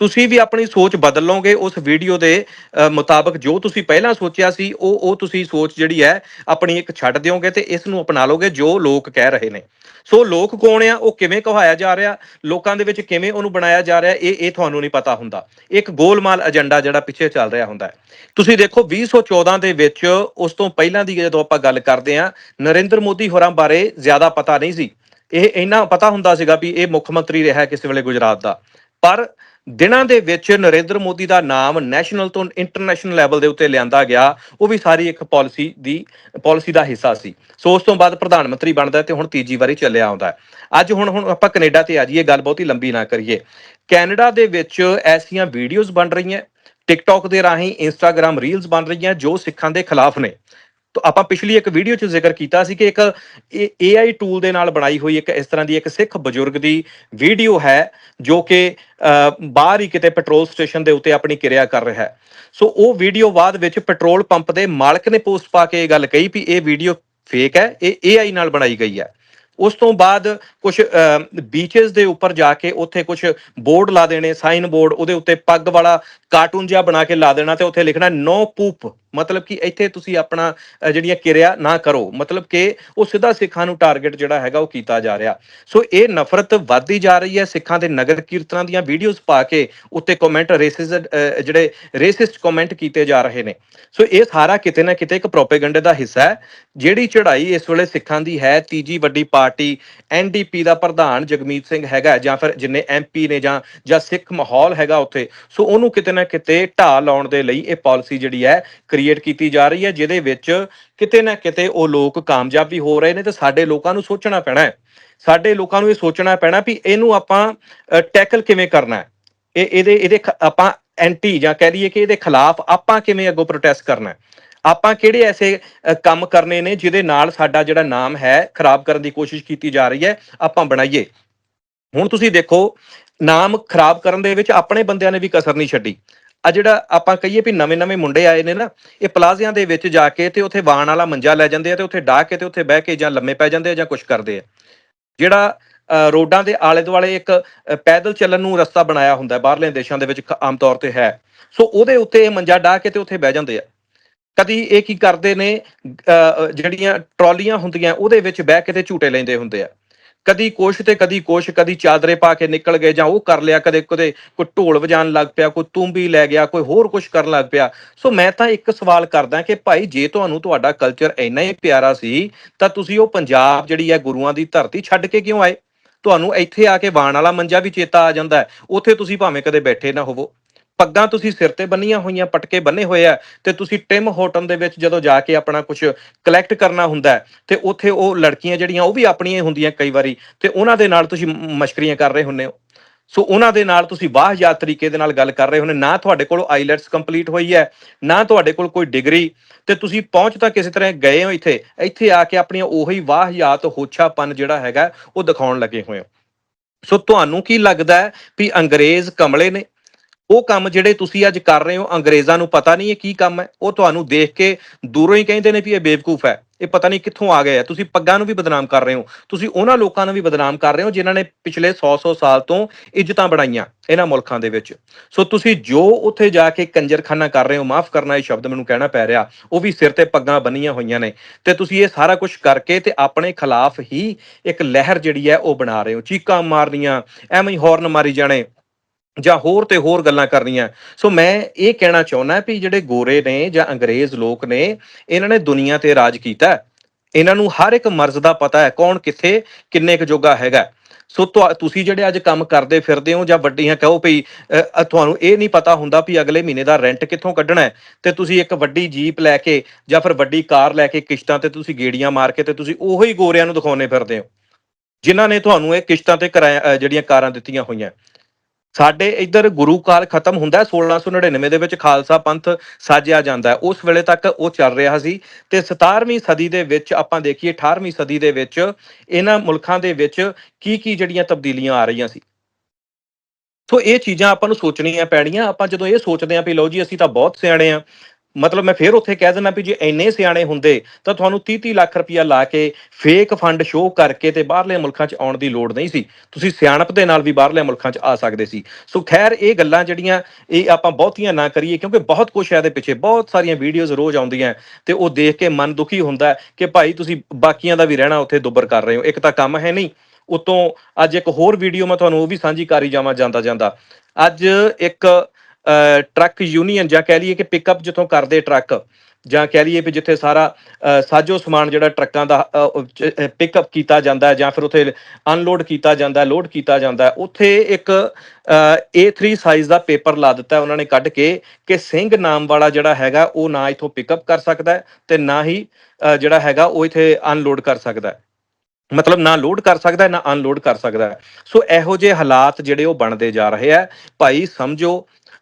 ਤੁਸੀਂ ਵੀ ਆਪਣੀ ਸੋਚ ਬਦਲ ਲਓਗੇ, ਉਸ ਵੀਡੀਓ ਦੇ ਮੁਤਾਬਕ ਜੋ ਤੁਸੀਂ ਪਹਿਲਾਂ ਸੋਚਿਆ ਸੀ, ਉਹ ਉਹ ਤੁਸੀਂ ਸੋਚ ਜਿਹੜੀ ਹੈ, ਆਪਣੀ ਇੱਕ ਛੱਡ ਦਿਓਗੇ ਤੇ ਇਸ ਨੂੰ ਅਪਣਾ ਲਓਗੇ ਜੋ ਲੋਕ ਕਹਿ ਰਹੇ ਨੇ। ਸੋ ਲੋਕ ਕੌਣ ਆ? ਉਹ ਕਿਵੇਂ ਕਹਾਇਆ ਜਾ ਰਿਹਾ? ਲੋਕਾਂ ਦੇ ਵਿੱਚ ਕਿਵੇਂ ਉਹਨੂੰ ਬਣਾਇਆ ਜਾ ਰਿਹਾ? ਇਹ ਇਹ ਤੁਹਾਨੂੰ ਨਹੀਂ ਪਤਾ ਹੁੰਦਾ। ਇੱਕ ਗੋਲਮਾਲ ਏਜੰਡਾ ਜਿਹੜਾ ਪਿੱਛੇ ਚੱਲ ਰਿਹਾ ਹੁੰਦਾ ਹੈ। ਤੁਸੀਂ ਦੇਖੋ 2014 ਦੇ ਵਿੱਚ ਉਸ ਤੋਂ ਪਹਿਲਾਂ ਦੀ ਜਦੋਂ ਆਪਾਂ ਗੱਲ ਕਰਦੇ ਆ ਨਰਿੰਦਰ ਮੋਦੀ ਹੋਰਾਂ ਬਾਰੇ ਜ਼ਿਆਦਾ ਪਤਾ ਨਹੀਂ ਸੀ। ਇਹ ਇੰਨਾ ਪਤਾ ਹੁੰਦਾ ਸੀਗਾ ਵੀ ਇਹ ਮੁੱਖ ਮੰਤਰੀ ਰਿਹਾ ਕਿਸੇ ਵੇਲੇ ਗੁਜਰਾਤ ਦਾ। ਪਰ ਦਿਨਾਂ ਦੇ ਵਿੱਚ ਨਰਿੰਦਰ ਮੋਦੀ ਦਾ ਨਾਮ ਨੈਸ਼ਨਲ ਤੋਂ ਇੰਟਰਨੈਸ਼ਨਲ ਲੈਵਲ ਦੇ ਉੱਤੇ ਲਿਆਂਦਾ ਗਿਆ, ਉਹ ਵੀ ਸਾਰੀ ਇੱਕ ਪਾਲਿਸੀ ਦੀ, ਪਾਲਿਸੀ ਦਾ ਹਿੱਸਾ ਸੀ। ਸੋ ਉਸ ਤੋਂ ਬਾਅਦ ਪ੍ਰਧਾਨ ਮੰਤਰੀ ਬਣਦਾ ਹੈ ਤੇ ਹੁਣ ਤੀਜੀ ਵਾਰੀ ਚੱਲਿਆ ਆਉਂਦਾ ਅੱਜ ਹੁਣ ਹੁਣ ਆਪਾਂ ਕੈਨੇਡਾ ਤੇ ਆ ਜਾਈਏ, ਗੱਲ ਬਹੁਤੀ ਲੰਬੀ ਨਾ ਕਰੀਏ। ਕੈਨੇਡਾ ਦੇ ਵਿੱਚ ਐਸੀਆਂ ਵੀਡੀਓਜ਼ ਬਣ ਰਹੀਆਂ ਟਿਕਟੌਕ ਦੇ ਰਾਹੀਂ ਇੰਸਟਾਗ੍ਰam ਰੀਲਸ ਬਣ ਰਹੀਆਂ ਜੋ ਸਿੱਖਾਂ ਦੇ ਖਿਲਾਫ ਨੇ। ਤਾਂ ਆਪਾਂ ਪਿਛਲੀ ਇੱਕ ਵੀਡੀਓ 'ਚ ਜ਼ਿਕਰ ਕੀਤਾ ਸੀ ਕਿ ਇੱਕ AI ਟੂਲ ਦੇ ਨਾਲ ਬਣਾਈ ਹੋਈ ਇੱਕ ਇਸ ਤਰ੍ਹਾਂ ਦੀ ਇੱਕ ਸਿੱਖ ਬਜ਼ੁਰਗ ਦੀ ਵੀਡੀਓ ਹੈ, ਜੋ ਕਿ ਬਾਹਰ ਹੀ ਕਿਤੇ ਪੈਟਰੋਲ ਸਟੇਸ਼ਨ ਦੇ ਉੱਤੇ ਆਪਣੀ ਕਿਰਿਆ ਕਰ ਰਿਹਾ ਹੈ। ਸੋ ਉਹ ਵੀਡੀਓ ਬਾਅਦ ਵਿੱਚ ਪੈਟਰੋਲ ਪੰਪ ਦੇ ਮਾਲਕ ਨੇ ਪੋਸਟ ਪਾ ਕੇ ਇਹ ਗੱਲ ਕਹੀ ਵੀ ਇਹ ਵੀਡੀਓ ਫੇਕ ਹੈ, ਇਹ AI ਨਾਲ ਬਣਾਈ ਗਈ ਹੈ। ਉਸ ਤੋਂ ਬਾਅਦ ਕੁਝ ਬੀਚਸ ਦੇ ਉੱਪਰ ਜਾ ਕੇ ਉੱਥੇ ਕੁਝ ਬੋਰਡ ਲਾ ਦੇਣੇ ਸਾਈਨ ਬੋਰਡ ਉਹਦੇ ਉੱਤੇ ਪੱਗ ਵਾਲਾ ਕਾਰਟੂਨ ਜਿਹਾ ਬਣਾ ਕੇ ਲਾ ਦੇਣਾ ਤੇ ਉੱਥੇ ਲਿਖਣਾ ਨੋ ਪੂਪ ਮਤਲਬ ਕਿ ਇੱਥੇ ਤੁਸੀਂ ਆਪਣਾ ਜਿਹੜੀਆਂ ਕਿਰਿਆ ਨਾ ਕਰੋ। ਮਤਲਬ ਕਿ ਉਹ ਸਿੱਧਾ ਸਿੱਖਾਂ ਨੂੰ ਟਾਰਗੇਟ ਜਿਹੜਾ ਹੈਗਾ ਉਹ ਕੀਤਾ ਜਾ ਰਿਹਾ। ਸੋ ਇਹ ਨਫ਼ਰਤ ਵੱਧਦੀ ਜਾ ਰਹੀ ਹੈ ਸਿੱਖਾਂ ਦੇ ਨਗਰ ਕੀਰਤਨਾਂ ਦੀਆਂ ਵੀਡੀਓਜ਼ ਪਾ ਕੇ ਉੱਤੇ ਕਮੈਂਟ ਰੇਸਿਸ ਜਿਹੜੇ ਰੇਸਿਸਟ ਕਮੈਂਟ ਕੀਤੇ ਜਾ ਰਹੇ ਨੇ। ਸੋ ਇਹ ਸਾਰਾ ਕਿਤੇ ਨਾ ਕਿਤੇ ਇੱਕ ਪ੍ਰੋਪੇਗੈਂਡੇ ਦਾ ਹਿੱਸਾ ਹੈ। ਜਿਹੜੀ ਚੜ੍ਹਾਈ ਇਸ ਵੇਲੇ ਸਿੱਖਾਂ ਦੀ ਹੈ, ਤੀਜੀ ਵੱਡੀ ਪਾਰਟੀ ਐਨਡੀਪੀ ਦਾ ਪ੍ਰਧਾਨ ਜਗਮੀਤ ਸਿੰਘ ਹੈਗਾ ਜਾਂ ਫਿਰ ਜਿੰਨੇ ਐਮਪੀ ਨੇ ਜਾਂ ਜਾਂ ਸਿੱਖ ਮਾਹੌਲ ਹੈਗਾ ਉੱਥੇ। ਸੋ ਉਹਨੂੰ ਕਿਤੇ ਨਾ ਕਿਤੇ ਢਾਹ ਲਾਉਣ ਦੇ ਲਈ ਇਹ ਪਾਲਿਸੀ ਜਿਹੜੀ ਹੈ ਕ੍ਰੀਏਟ ਕੀਤੀ ਜਾ ਰਹੀ ਹੈ, ਜਿਹਦੇ ਵਿੱਚ ਕਿਤੇ ਨਾ ਕਿਤੇ ਉਹ ਲੋਕ ਕਾਮਯਾਬ ਵੀ ਹੋ ਰਹੇ ਨੇ ਤੇ ਸਾਡੇ ਲੋਕਾਂ ਨੂੰ ਸੋਚਣਾ ਪੈਣਾ ਹੈ। ਸਾਡੇ ਲੋਕਾਂ ਨੂੰ ਇਹ ਸੋਚਣਾ ਪੈਣਾ ਵੀ ਇਹਨੂੰ ਆਪਾਂ ਟੈਕਲ ਕਿਵੇਂ ਕਰਨਾ ਹੈ? ਇਹ, ਇਹਦੇ ਇਹਦੇ ਆਪਾਂ ਐਂਟੀ ਜਾਂ ਕਹਿ ਲਈਏ ਕਿ ਇਹਦੇ ਖਿਲਾਫ ਆਪਾਂ ਕਿਵੇਂ ਅੱਗੋਂ ਪ੍ਰੋਟੈਸਟ ਕਰਨਾ ਹੈ? ਆਪਾਂ ਕਿਹੜੇ ਐਸੇ ਕੰਮ ਕਰਨੇ ਨੇ ਜਿਹਦੇ ਨਾਲ ਸਾਡਾ ਜਿਹੜਾ ਨਾਮ ਹੈ ਖਰਾਬ ਕਰਨ ਦੀ ਕੋਸ਼ਿਸ਼ ਕੀਤੀ ਜਾ ਰਹੀ ਹੈ, ਆਪਾਂ ਬਣਾਈਏ। ਹੁਣ ਤੁਸੀਂ ਦੇਖੋ, ਨਾਮ ਖਰਾਬ ਕਰਨ ਦੇ ਵਿੱਚ ਆਪਣੇ ਬੰਦਿਆਂ ਨੇ ਵੀ ਕਸਰ ਨਹੀਂ ਛੱਡੀ। ਆ ਜਿਹੜਾ ਆਪਾਂ ਕਹੀਏ ਵੀ ਨਵੇਂ-ਨਵੇਂ ਮੁੰਡੇ ਆਏ ਨੇ ਨਾ, ਇਹ ਪਲਾਜ਼ਿਆਂ ਦੇ ਵਿੱਚ ਜਾ ਕੇ ਤੇ ਉੱਥੇ ਵਾਣ ਵਾਲਾ ਮੰਜਾ ਲੈ ਜਾਂਦੇ ਆ ਤੇ ਉੱਥੇ ਡਾਹ ਕੇ ਤੇ ਉੱਥੇ ਬਹਿ ਕੇ ਜਾਂ ਲੰਮੇ ਪੈ ਜਾਂਦੇ ਆ ਜਾਂ ਕੁਝ ਕਰਦੇ ਆ। ਜਿਹੜਾ ਰੋਡਾਂ ਦੇ ਆਲੇ ਦੁਆਲੇ ਇੱਕ ਪੈਦਲ ਚੱਲਣ ਨੂੰ ਰਸਤਾ ਬਣਾਇਆ ਹੁੰਦਾ ਬਾਹਰਲੇ ਦੇਸ਼ਾਂ ਦੇ ਵਿੱਚ ਖ- ਆਮ ਤੌਰ ਤੇ ਹੈ। ਸੋ ਉਹਦੇ ਉੱਤੇ ਇਹ ਮੰਜਾ ਡਾਹ ਕੇ ਤੇ ਉੱਥੇ ਬਹਿ ਜਾਂਦੇ ਆ। ਕਦੀ ਇਹ ਕੀ ਕਰਦੇ ਨੇ ਜਿਹੜੀਆਂ ਟਰਾਲੀਆਂ ਹੁੰਦੀਆਂ, ਉਹਦੇ ਵਿੱਚ ਬਹਿ ਕੇ ਤੇ ਝੂਟੇ ਲੈਂਦੇ ਹੁੰਦੇ ਆ। ਕਦੀ ਕੁਛ ਤੇ ਕਦੀ ਕੁਛ ਕਦੀ ਚਾਦਰੇ ਪਾ ਕੇ ਨਿਕਲ ਗਏ ਜਾਂ ਉਹ ਕਰ ਲਿਆ, ਕਦੇ ਕਦੇ ਕੋਈ ਢੋਲ ਵਜਾਉਣ ਲੱਗ ਪਿਆ, ਕੋਈ ਤੂੰਬੀ ਲੈ ਗਿਆ, ਕੋਈ ਹੋਰ ਕੁਛ ਕਰਨ ਲੱਗ ਪਿਆ। ਸੋ ਮੈਂ ਤਾਂ ਇੱਕ ਸਵਾਲ ਕਰਦਾ ਕਿ ਭਾਈ, ਜੇ ਤੁਹਾਨੂੰ ਤੁਹਾਡਾ ਕਲਚਰ ਇੰਨਾ ਹੀ ਪਿਆਰਾ ਸੀ, ਤਾਂ ਤੁਸੀਂ ਉਹ ਪੰਜਾਬ ਜਿਹੜੀ ਹੈ ਗੁਰੂਆਂ ਦੀ ਧਰਤੀ ਛੱਡ ਕੇ ਕਿਉਂ ਆਏ? ਤੁਹਾਨੂੰ ਇੱਥੇ ਆ ਕੇ ਵਾਣ ਵਾਲਾ ਮੰਜਾ ਵੀ ਚੇਤਾ ਆ ਜਾਂਦਾ ਹੈ। ਉੱਥੇ ਤੁਸੀਂ ਭਾਵੇਂ ਕਦੇ ਬੈਠੇ ਨਾ ਹੋਵੋ। ਪੱਗਾਂ ਤੁਸੀਂ ਸਿਰ ਤੇ ਬੰਨੀਆਂ ਹੋਈਆਂ ਪਟਕੇ ਬੰਨੇ ਹੋਏ ਆ ਤੇ ਤੁਸੀਂ ਟਿਮ ਹੋਟਲ ਦੇ ਵਿੱਚ ਜਦੋਂ ਜਾ ਕੇ ਆਪਣਾ ਕੁਝ ਕਲੈਕਟ ਕਰਨਾ ਹੁੰਦਾ ਹੈ, ਤੇ ਉੱਥੇ ਉਹ ਲੜਕੀਆਂ ਜਿਹੜੀਆਂ ਉਹ ਵੀ ਆਪਣੀਆਂ ਹੀ ਹੁੰਦੀਆਂ ਕਈ ਵਾਰੀ ਤੇ ਉਹਨਾਂ ਦੇ ਨਾਲ ਤੁਸੀਂ ਮਸ਼ਕਰੀਆਂ ਕਰ ਰਹੇ ਹੁੰਦੇ ਹੋ। ਸੋ ਉਹਨਾਂ ਦੇ ਨਾਲ ਤੁਸੀਂ ਵਾਹਯਾਤ ਤਰੀਕੇ ਦੇ ਨਾਲ ਗੱਲ ਕਰ ਰਹੇ ਹੁੰਦੇ ਨਾ ਤੁਹਾਡੇ ਕੋਲ ਆਈਲੈਟਸ ਕੰਪਲੀਟ ਹੋਈ ਹੈ ਨਾ ਤੁਹਾਡੇ ਕੋਲ ਕੋਈ ਡਿਗਰੀ ਤੇ ਤੁਸੀਂ ਪਹੁੰਚ ਤਾਂ ਕਿਸੇ ਤਰ੍ਹਾਂ ਗਏ ਹੋ ਇੱਥੇ ਇੱਥੇ ਆ ਕੇ ਆਪਣੀਆਂ ਉਹੀ ਵਾਹਯਾਤ ਹੋਛਾਪਨ ਜਿਹੜਾ ਹੈਗਾ ਉਹ ਦਿਖਾਉਣ ਲੱਗੇ ਹੋਏ ਹੋ। ਸੋ ਤੁਹਾਨੂੰ ਕੀ ਲੱਗਦਾ ਹੈ ਵੀ ਅੰਗਰੇਜ਼ ਕਮਲੇ ਨੇ ਉਹ ਕੰਮ ਜਿਹੜੇ ਤੁਸੀਂ ਅੱਜ ਕਰ ਰਹੇ ਹੋ, ਅੰਗਰੇਜ਼ਾਂ ਨੂੰ ਪਤਾ ਨਹੀਂ ਇਹ ਕੀ ਕੰਮ ਹੈ। ਉਹ ਤੁਹਾਨੂੰ ਦੇਖ ਕੇ ਦੂਰੋਂ ਹੀ ਕਹਿੰਦੇ ਨੇ ਵੀ ਇਹ ਬੇਵਕੂਫ ਹੈ। ਇਹ ਪਤਾ ਨਹੀਂ ਕਿੱਥੋਂ ਆ ਗਏ ਹੈ ਤੁਸੀਂ ਪੱਗਾਂ ਨੂੰ ਵੀ ਬਦਨਾਮ ਕਰ ਰਹੇ ਹੋ। ਤੁਸੀਂ ਉਹਨਾਂ ਲੋਕਾਂ ਨੂੰ ਵੀ ਬਦਨਾਮ ਕਰ ਰਹੇ ਹੋ ਜਿਨ੍ਹਾਂ ਨੇ ਪਿਛਲੇ 100-100 ਸਾਲ ਤੋਂ ਇੱਜ਼ਤਾਂ ਬਣਾਈਆਂ ਇਹਨਾਂ ਮੁਲਕਾਂ ਦੇ ਵਿੱਚ। ਸੋ ਤੁਸੀਂ ਜੋ ਉੱਥੇ ਜਾ ਕੇ ਕੰਜਰਖਾਨਾ ਕਰ ਰਹੇ ਹੋ, ਮਾਫ ਕਰਨਾ ਇਹ ਸ਼ਬਦ ਮੈਨੂੰ ਕਹਿਣਾ ਪੈ ਰਿਹਾ, ਉਹ ਵੀ ਸਿਰ ਤੇ ਪੱਗਾਂ ਬੰਨੀਆਂ ਹੋਈਆਂ ਨੇ। ਤੇ ਤੁਸੀਂ ਇਹ ਸਾਰਾ ਕੁਝ ਕਰਕੇ ਤੇ ਆਪਣੇ ਖਿਲਾਫ ਹੀ ਇੱਕ ਲਹਿਰ ਜਿਹੜੀ ਹੈ ਉਹ ਬਣਾ ਰਹੇ ਹੋ। ਚੀਕਾਂ ਮਾਰਨੀਆਂ, ਐਵੇਂ ਹੀ ਹੌਰਨ ਮਾਰੀ ਜਾਣੇ। ਜਾਂ ਹੋਰ ਤੇ ਹੋਰ ਗੱਲਾਂ ਕਰਨੀਆਂ। ਸੋ ਮੈਂ ਇਹ ਕਹਿਣਾ ਚਾਹੁੰਦਾ ਵੀ ਜਿਹੜੇ ਗੋਰੇ ਨੇ ਜਾਂ ਅੰਗਰੇਜ਼ ਲੋਕ ਨੇ, ਇਹਨਾਂ ਨੇ ਦੁਨੀਆ ਤੇ ਰਾਜ ਕੀਤਾ ਇਹਨਾਂ ਨੂੰ ਹਰ ਇੱਕ ਮਰਜ਼ ਦਾ ਪਤਾ ਹੈ ਕੌਣ ਕਿੱਥੇ, ਕਿੰਨੇ ਕੁ ਜੋਗਾ ਹੈਗਾ ਸੋ ਤੁਹਾ- ਤੁਸੀਂ ਜਿਹੜੇ ਅੱਜ ਕੰਮ ਕਰਦੇ ਫਿਰਦੇ ਹੋ ਜਾਂ ਵੱਡੀਆਂ ਕਹੋ ਵੀ ਤੁਹਾਨੂੰ ਇਹ ਨਹੀਂ ਪਤਾ ਹੁੰਦਾ ਵੀ ਅਗਲੇ ਮਹੀਨੇ ਦਾ ਰੈਂਟ ਕਿੱਥੋਂ ਕੱਢਣਾ ਹੈ ਤੇ ਤੁਸੀਂ ਇੱਕ ਵੱਡੀ ਜੀਪ ਲੈ ਕੇ ਜਾਂ ਫਿਰ ਵੱਡੀ ਕਾਰ ਲੈ ਕੇ ਕਿਸ਼ਤਾਂ ਤੇ ਤੁਸੀਂ ਗੇੜੀਆਂ ਮਾਰ ਕੇ ਤੇ ਤੁਸੀਂ ਉਹੀ ਗੋਰਿਆਂ ਨੂੰ ਦਿਖਾਉਣੇ ਫਿਰਦੇ ਹੋ। ਜਿਨ੍ਹਾਂ ਨੇ ਤੁਹਾਨੂੰ ਇਹ ਕਿਸ਼ਤਾਂ ਤੇ ਕਿਰਾਇਆ ਜਿਹੜੀਆਂ ਕਾਰਾਂ ਦਿੱਤੀਆਂ ਹੋਈਆਂ। ਸਾਡੇ ਇੱਧਰ ਗੁਰੂ ਕਾਲ ਖਤਮ ਹੁੰਦਾ ਹੈ 1699 ਦੇ ਵਿੱਚ ਖਾਲਸਾ ਪੰਥ ਸਾਜਿਆ ਜਾਂਦਾ ਉਸ ਵੇਲੇ ਤੱਕ ਉਹ ਚੱਲ ਰਿਹਾ ਸੀ ਤੇ 17ਵੀਂ ਸਦੀ ਦੇ ਵਿੱਚ ਆਪਾਂ ਦੇਖੀਏ 18ਵੀਂ ਸਦੀ ਦੇ ਵਿੱਚ ਇਹਨਾਂ ਮੁਲਕਾਂ ਦੇ ਵਿੱਚ ਕੀ ਕੀ ਜਿਹੜੀਆਂ ਤਬਦੀਲੀਆਂ ਆ ਰਹੀਆਂ ਸੀ। ਸੋ ਇਹ ਚੀਜ਼ਾਂ ਆਪਾਂ ਨੂੰ ਸੋਚਣੀਆਂ ਪੈਣੀਆਂ। ਆਪਾਂ ਜਦੋਂ ਇਹ ਸੋਚਦੇ ਆਂ ਵੀ ਲਓ ਜੀ, ਅਸੀਂ ਤਾਂ ਬਹੁਤ ਸਿਆਣੇ ਆ ਮਤਲਬ ਮੈਂ ਫੇਰ ਉੱਥੇ ਕਹਿ ਦਿੰਦਾ ਵੀ ਜੇ ਇੰਨੇ ਸਿਆਣੇ ਹੁੰਦੇ ਤਾਂ ਤੁਹਾਨੂੰ 30-30 ਲੱਖ ਰੁਪਇਆ ਲਾ ਕੇ ਫੇਕ ਫੰਡ ਸ਼ੋਅ ਕਰਕੇ ਤੇ ਬਾਹਰਲੇ ਮੁਲਕਾਂ 'ਚ ਆਉਣ ਦੀ ਲੋੜ ਨਹੀਂ ਸੀ। ਤੁਸੀਂ ਸਿਆਣਪ ਦੇ ਨਾਲ ਵੀ ਬਾਹਰਲੇ ਮੁਲਕਾਂ 'ਚ ਆ ਸਕਦੇ ਸੀ। ਸੋ ਖੈਰ, ਇਹ ਗੱਲਾਂ ਜਿਹੜੀਆਂ, ਇਹ ਆਪਾਂ ਬਹੁਤੀਆਂ ਨਾ ਕਰੀਏ ਕਿਉਂਕਿ ਬਹੁਤ ਕੁਝ ਹੈ ਇਹਦੇ ਪਿੱਛੇ, ਬਹੁਤ ਸਾਰੀਆਂ ਵੀਡੀਓਜ਼ ਰੋਜ਼ ਆਉਂਦੀਆਂ ਤੇ ਉਹ ਦੇਖ ਕੇ ਮਨ ਦੁਖੀ ਹੁੰਦਾ ਕਿ ਭਾਈ ਤੁਸੀਂ ਬਾਕੀਆਂ ਦਾ ਵੀ ਰਹਿਣਾ ਉੱਥੇ ਦੁੱਬਰ ਕਰ ਰਹੇ ਹੋ। ਇੱਕ ਤਾਂ ਕੰਮ ਹੈ ਨਹੀਂ, ਉਤੋਂ ਅੱਜ ਇੱਕ ਹੋਰ ਵੀਡੀਓ ਮੈਂ ਤੁਹਾਨੂੰ ਉਹ ਵੀ ਸਾਂਝੀ ਕਰੀ ਜਾਵਾਂ ਜਾਂਦਾ ਜਾਂਦਾ ਅੱਜ ਇੱਕ ਟਰੱਕ ਯੂਨੀਅਨ ਜਾਂ ਕਹਿ ਲਈਏ ਕਿ ਪਿਕਅਪ ਜਿੱਥੋਂ ਕਰਦੇ ਟਰੱਕ ਜਾਂ ਕਹਿ ਲਈਏ ਵੀ ਜਿੱਥੇ ਸਾਰਾ ਸਾਜੋ ਸਮਾਨ ਜਿਹੜਾ ਟਰੱਕਾਂ ਦਾ ਪਿਕਅਪ ਕੀਤਾ ਜਾਂਦਾ ਹੈ ਜਾਂ ਫਿਰ ਉੱਥੇ ਅਨਲੋਡ ਕੀਤਾ ਜਾਂਦਾ ਹੈ ਲੋਡ ਕੀਤਾ ਜਾਂਦਾ ਹੈ ਉੱਥੇ ਇੱਕ ਅ, A3 ਸਾਈਜ਼ ਦਾ ਪੇਪਰ ਲਾ ਦਿੱਤਾ ਉਹਨਾਂ ਨੇ ਕੱਢ ਕੇ ਕਿ ਸਿੰਘ ਨਾਮ ਵਾਲਾ ਜਿਹੜਾ ਹੈਗਾ ਉਹ ਨਾ ਇਥੋਂ ਪਿਕਅਪ ਕਰ ਸਕਦਾ ਹੈ ਤੇ ਨਾ ਹੀ ਜਿਹੜਾ ਹੈਗਾ ਉਹ ਇਥੇ ਅਨਲੋਡ ਕਰ ਸਕਦਾ ਮਤਲਬ ਨਾ ਲੋਡ ਕਰ ਸਕਦਾ ਨਾ ਅਨਲੋਡ ਕਰ ਸਕਦਾ ਸੋ ਇਹੋ ਜਿਹੇ ਹਾਲਾਤ ਜਿਹੜੇ ਉਹ ਬਣਦੇ ਜਾ ਰਹੇ ਆ ਭਾਈ ਸਮਝੋ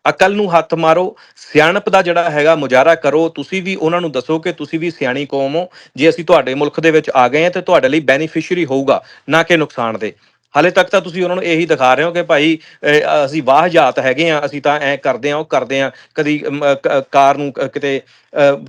ਅਕਲ ਨੂੰ ਹੱਥ ਮਾਰੋ, ਸਿਆਣਪ ਦਾ ਜਿਹੜਾ ਹੈਗਾ ਮੁਜ਼ਾਹਰਾ ਕਰੋ, ਤੁਸੀਂ ਵੀ ਉਹਨਾਂ ਨੂੰ ਦੱਸੋ ਕਿ ਤੁਸੀਂ ਵੀ ਸਿਆਣੀ ਕੌਮ ਹੋ। ਜੇ ਅਸੀਂ ਤੁਹਾਡੇ ਮੁਲਕ ਦੇ ਵਿੱਚ ਆ ਗਏ ਹਾਂ ਤੇ ਤੁਹਾਡੇ ਲਈ ਬੈਨੀਫੀਸ਼ੀਅਰੀ ਹੋਊਗਾ, ਨਾ ਕਿ ਨੁਕਸਾਨ ਦੇ। ਹਾਲੇ ਤੱਕ ਤਾਂ ਤੁਸੀਂ ਉਹਨਾਂ ਨੂੰ ਇਹੀ ਦਿਖਾ ਰਹੇ ਹੋ ਕਿ ਭਾਈ ਅਹ, ਅਸੀਂ ਵਾਹਜਾਤ ਹੈਗੇ ਆ ਅਸੀਂ ਤਾਂ ਐ ਕਰਦੇ ਆ ਉਹ ਕਰਦੇ ਆ ਕਦੀ ਕਾਰ ਨੂੰ ਕਿਤੇ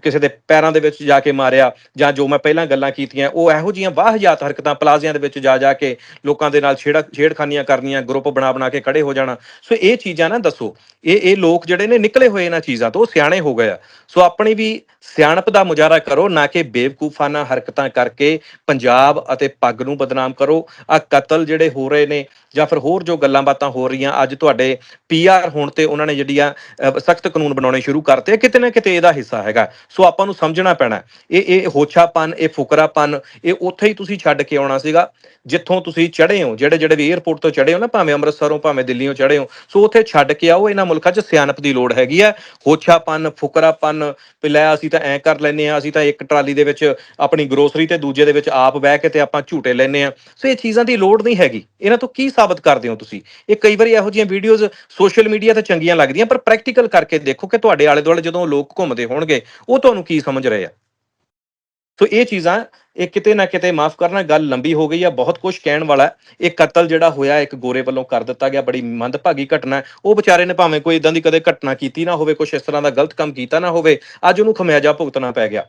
ਕਿਸੇ ਦੇ ਪੈਰਾਂ ਦੇ ਵਿੱਚ ਜਾ ਕੇ ਮਾਰਿਆ ਜਾਂ ਜੋ ਮੈਂ ਪਹਿਲਾਂ ਗੱਲਾਂ ਕੀਤੀਆਂ ਉਹ ਇਹੋ ਜੀਆਂ ਵਾਹਜਾਤ ਹਰਕਤਾਂ ਪਲਾਜ਼ਿਆਂ ਦੇ ਵਿੱਚ ਜਾ ਜਾ ਕੇ ਲੋਕਾਂ ਦੇ ਨਾਲ ਛੇੜਾ ਛੇੜਖਾਨੀਆਂ ਕਰਨੀਆਂ ਗਰੁੱਪ ਬਣਾ ਬਣਾ ਕੇ ਖੜੇ ਹੋ ਜਾਣਾ। ਸੋ ਇਹ ਚੀਜ਼ਾਂ ਨਾ ਦੱਸੋ ਇਹ ਇਹ ਲੋਕ ਜਿਹੜੇ ਨੇ ਨਿਕਲੇ ਹੋਏ ਇਹਨਾਂ ਚੀਜ਼ਾਂ ਤੋਂ ਉਹ ਸਿਆਣੇ ਹੋ ਗਏ ਆ। ਸੋ ਆਪਣੀ ਵੀ ਸਿਆਣਪ ਦਾ ਮੁਜ਼ਾਹਰਾ ਕਰੋ ਨਾ ਕਿ ਬੇਵਕੂਫਾਨਾ ਹਰਕਤਾਂ ਕਰਕੇ ਪੰਜਾਬ ਅਤੇ ਪੱਗ ਨੂੰ ਬਦਨਾਮ ਕਰੋ ਆ ਕਤਲ ਜਿਹੜੇ ਹੋ ਰਹੇ ਨੇ ਜਾਂ ਫਿਰ ਹੋਰ ਜੋ ਗੱਲਾਂ ਬਾਤਾਂ ਹੋ ਰਹੀਆਂ, ਅੱਜ ਤੁਹਾਡੇ ਪੀਆਰ ਹੋਣ ਤੇ ਉਹਨਾਂ ਨੇ ਜਿਹੜੀ ਆ ਸਖਤ ਕਾਨੂੰਨ ਬਣਾਉਣੇ ਸ਼ੁਰੂ ਕਰਤੇ ਕਿਤੇ ਨਾ ਕਿਤੇ ਇਹਦਾ ਹਿੱਸਾ ਹੈਗਾ। ਸੋ ਆਪਾਂ ਨੂੰ ਸਮਝਣਾ ਪੈਣਾ ਇਹ ਇਹ ਹੋਛਾਪਨ, ਇਹ ਫੁਕਰਾਪਨ, ਇਹ ਉੱਥੇ ਹੀ ਤੁਸੀਂ ਛੱਡ ਕੇ ਆਉਣਾ ਸੀਗਾ, ਜਿੱਥੋਂ ਤੁਸੀਂ ਚੜੇ ਹੋ, ਜਿਹੜੇ ਜਿਹੜੇ ਵੀ 에ਅਰਪੋਰਟ ਤੋਂ ਚੜੇ ਹੋ ਨਾ, ਭਾਵੇਂ ਅੰਮ੍ਰਿਤਸਰੋਂ, ਭਾਵੇਂ ਦਿੱਲੀੋਂ ਚੜੇ ਹੋ, ਸੋ ਉੱਥੇ ਛੱਡ ਕੇ ਆਓ, ਇਹਨਾਂ ਮੁਲਕਾਂ 'ਚ ਸਿਆਣਪ ਦੀ ਲੋੜ ਹੈਗੀ ਆ। ਹੋਛਾਪਨ, ਫੁਕਰਾਪਨ ਵੀ ਲੈ ਅਸੀਂ ਤਾਂ ਐਂ ਕਰ ਲੈਨੇ ਆ ਅਸੀਂ ਤਾਂ ਇੱਕ ਟਰਾਲੀ ਦੇ ਵਿੱਚ ਆਪਣੀ ਗਰੋਸਰੀ ਤੇ ਦੂਜੇ ਦੇ ਵਿੱਚ ਆਪ ਬਹਿ ਕੇ ਤੇ ਆਪਾਂ ਝੂਟੇ ਲੈਨੇ ਆ ਸੋ ਇਹ ਚੀਜ਼ਾਂ ਦੀ ਲੋੜ ਨਹੀਂ ਹੈਗੀ। ਇਹਨਾਂ ਤੋਂ ਕੀ ਸਾਬਤ ਕਰਦੇ ਹੋ ਤੁਸੀਂ? ਇਹ ਕਈ ਵਾਰੀ ਇਹੋ ਜਿਹੀਆਂ ਵੀਡੀਓਜ਼ ਸੋਸ਼ਲ ਮੀਡੀਆ ਤੇ ਚੰਗੀਆਂ ਲੱਗਦੀਆਂ, ਪਰ ਪ੍ਰੈਕਟੀਕਲ ਕਰਕੇ ਦੇਖੋ ਕਿ ਤੁਹਾਡੇ ਆਲੇ ਦੁਆਲੇ ਜਦੋਂ ਲੋਕ ਘੁੰਮਦੇ ਹੋਣਗੇ, ਉਹ ਤੁਹਾਨੂੰ ਕੀ ਸਮਝ ਰਹੇ ਆ? ਸੋ ਇਹ ਚੀਜ਼ਾਂ, ਇਹ ਕਿਤੇ ਨਾ ਕਿਤੇ ਮਾਫ ਕਰਨਾ, ਗੱਲ ਲੰਬੀ ਹੋ ਗਈ ਆ, ਬਹੁਤ ਕੁਝ ਕਹਿਣ ਵਾਲਾ ਇਹ ਕਤਲ ਜਿਹੜਾ ਹੋਇਆ, ਇੱਕ ਗੋਰੇ ਵੱਲੋਂ ਕਰ ਦਿੱਤਾ ਗਿਆ, ਬੜੀ ਮੰਦਭਾਗੀ ਘਟਨਾ ਉਹ ਵਿਚਾਰੇ ਨੇ ਭਾਵੇਂ ਕੋਈ ਇਦਾਂ ਦੀ ਕਦੇ ਘਟਨਾ ਕੀਤੀ ਨਾ ਹੋਵੇ ਕੁਝ ਇਸ ਤਰ੍ਹਾਂ ਦਾ ਗਲਤ ਕੰਮ ਕੀਤਾ ਨਾ ਹੋਵੇ, ਅੱਜ ਉਹਨੂੰ ਖਮਿਆਜਾ ਭੁਗਤਣਾ ਪੈ ਗਿਆ।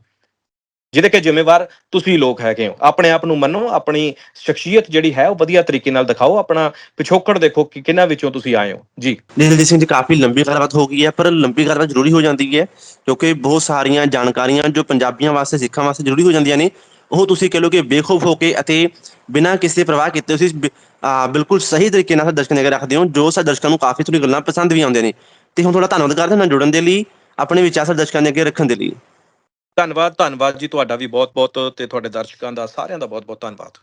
ਜਿਹਦੇ ਕਿ ਜ਼ਿੰਮੇਵਾਰ ਤੁਸੀਂ ਲੋਕ ਹੈਗੇ ਹੋ। ਆਪਣੇ ਆਪ ਨੂੰ ਮੰਨੋ, ਆਪਣੀ ਸ਼ਖਸੀਅਤ ਜਿਹੜੀ ਹੈ ਉਹ ਵਧੀਆ ਤਰੀਕੇ ਨਾਲ ਦਿਖਾਓ, ਆਪਣਾ ਪਿਛੋਕੜ ਦੇਖੋ ਕਿ ਕਿਹਨਾਂ ਵਿੱਚੋਂ ਤੁਸੀਂ ਆਏ ਹੋ। ਜੀ। ਦਿਲਜੀਤ ਸਿੰਘ ਜੀ, ਕਾਫੀ ਲੰਬੀ ਗੱਲਬਾਤ ਹੋ ਗਈ ਹੈ, ਪਰ ਲੰਬੀ ਗੱਲਬਾਤ ਜ਼ਰੂਰੀ ਹੋ ਜਾਂਦੀ ਹੈ, ਕਿਉਂਕਿ ਬਹੁਤ ਸਾਰੀਆਂ ਜਾਣਕਾਰੀਆਂ ਜੋ ਪੰਜਾਬੀਆਂ ਵਾਸਤੇ, ਸਿੱਖਾਂ ਵਾਸਤੇ ਜ਼ਰੂਰੀ ਹੋ ਜਾਂਦੀਆਂ ਨੇ, ਉਹ ਤੁਸੀਂ ਕਹ ਲਓ ਕਿ ਬੇਖੌਫ ਹੋ ਕੇ ਅਤੇ ਬਿਨਾਂ ਕਿਸੇ ਪ੍ਰਵਾਹ ਕੀਤੇ ਤੁਸੀਂ ਬਿਲਕੁਲ ਸਹੀ ਤਰੀਕੇ ਨਾਲ ਦਰਸ਼ਕਾਂ ਦੇ ਅੱਗੇ ਰੱਖਦੇ ਹੋ, ਜੋ ਸਾਡੇ ਦਰਸ਼ਕਾਂ ਨੂੰ ਕਾਫੀ ਤੁਹਾਡੀ ਗੱਲਾਂ ਪਸੰਦ ਵੀ ਆਉਂਦੇ ਨੇ। ਤੇ ਹੁਣ ਤੁਹਾਡਾ ਧੰਨਵਾਦ ਕਰਦੇ ਹਾਂ ਨਾਲ ਜੁੜਨ ਦੇ ਲਈ, ਆਪਣੇ ਵਿਚਾਰ ਸਾਡੇ ਦਰਸ਼ਕਾਂ ਦੇ ਅੱਗੇ ਰੱਖਣ ਦੇ ਲਈ। ਧੰਨਵਾਦ ਧੰਨਵਾਦ ਜੀ ਤੁਹਾਡਾ ਵੀ ਬਹੁਤ ਬਹੁਤ ਤੇ ਤੁਹਾਡੇ ਦਰਸ਼ਕਾਂ ਦਾ ਸਾਰਿਆਂ ਦਾ ਬਹੁਤ ਬਹੁਤ ਧੰਨਵਾਦ।